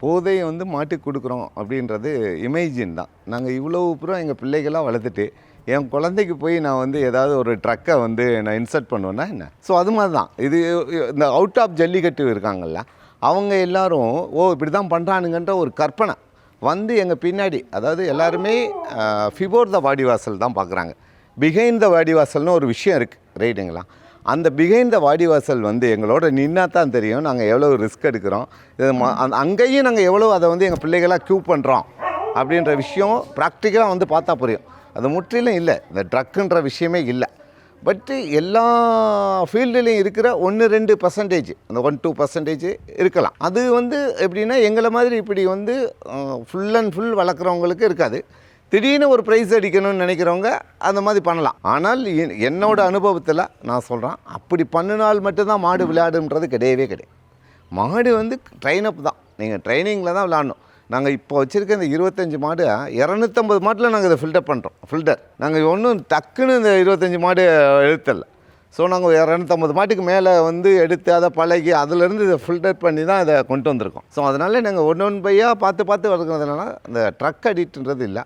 போதையை வந்து மாட்டுக்கு கொடுக்குறோம் அப்படின்றது இமேஜின் தான். நாங்கள் இவ்வளோ பூரா எங்கள் பிள்ளைகளாக வளர்த்துட்டு என் குழந்தைக்கு போய் நான் வந்து ஏதாவது ஒரு ட்ரக்கை வந்து நான் இன்சர்ட் பண்ணுவேன்னா என்ன? ஸோ அது மாதிரி தான். இது இந்த அவுட் ஆஃப் ஜல்லிக்கட்டு இருக்காங்கல்ல அவங்க எல்லாரும் ஓ இப்படி தான் பண்ணுறானுங்கன்ற ஒரு கற்பனை. வந்து எங்கள் பின்னாடி அதாவது எல்லாருமே ஃபிபோர் த வாடிவாசல் தான் பார்க்குறாங்க பிஹைண்ட் த வாடிவாசல்னு ஒரு விஷயம் இருக்குது ரைட்டுங்களா அந்த பிகைந்த த வாடிவாசல் வந்து எங்களோட நின்னா தான் தெரியும். நாங்கள் எவ்வளோ ரிஸ்க் எடுக்கிறோம். இது அங்கேயும் நாங்கள் எவ்வளோ அதை வந்து எங்கள் பிள்ளைகளாக க்யூ பண்ணுறோம் அப்படின்ற விஷயம் ப்ராக்டிக்கலாக வந்து பார்த்தா புரியும். அது முற்றிலும் இல்லை. இந்த ட்ரக்குன்ற விஷயமே இல்லை. பட்டு எல்லா ஃபீல்டுலேயும் இருக்கிற ஒன்று ரெண்டு பர்சன்டேஜ் அந்த ஒன் டூ பர்சன்டேஜ் இருக்கலாம். அது வந்து எப்படின்னா எங்களை மாதிரி இப்படி வந்து ஃபுல் அண்ட் ஃபுல் வளர்க்குறவங்களுக்கு இருக்காது. திடீர்னு ஒரு ப்ரைஸ் அடிக்கணும்னு நினைக்கிறவங்க அந்த மாதிரி பண்ணலாம். ஆனால் என்- என்னோட அனுபவத்தில் நான் சொல்கிறேன் அப்படி பண்ணினால் மட்டும்தான் மாடு விளையாடுன்றது கிடையவே கிடையாது. மாடு வந்து ட்ரெயின் அப் தான். நீங்கள் ட்ரைனிங்கில் தான் விளாடணும் நாங்கள் இப்போ வச்சுருக்க இந்த இருபத்தஞ்சி மாடு இரநூத்தம்பது மாட்டில் நாங்கள் இதை ஃபில்டர் பண்ணுறோம் ஃபில்டர் நாங்கள் ஒன்றும் டக்குன்னு இந்த இருபத்தஞ்சி மாடு எழுத்தல ஸோ நாங்கள் இரநூத்தம்பது மாட்டுக்கு மேலே வந்து எடுத்து அதை பழகி அதுலேருந்து இதை ஃபில்டர் பண்ணி தான் இதை கொண்டு வந்திருக்கோம். ஸோ அதனால் நாங்கள் ஒன்று ஒன்று பையாக பார்த்து பார்த்து வளர்க்குறதுனால இந்த ட்ரக் அடிக்ட்ன்றது இல்லை.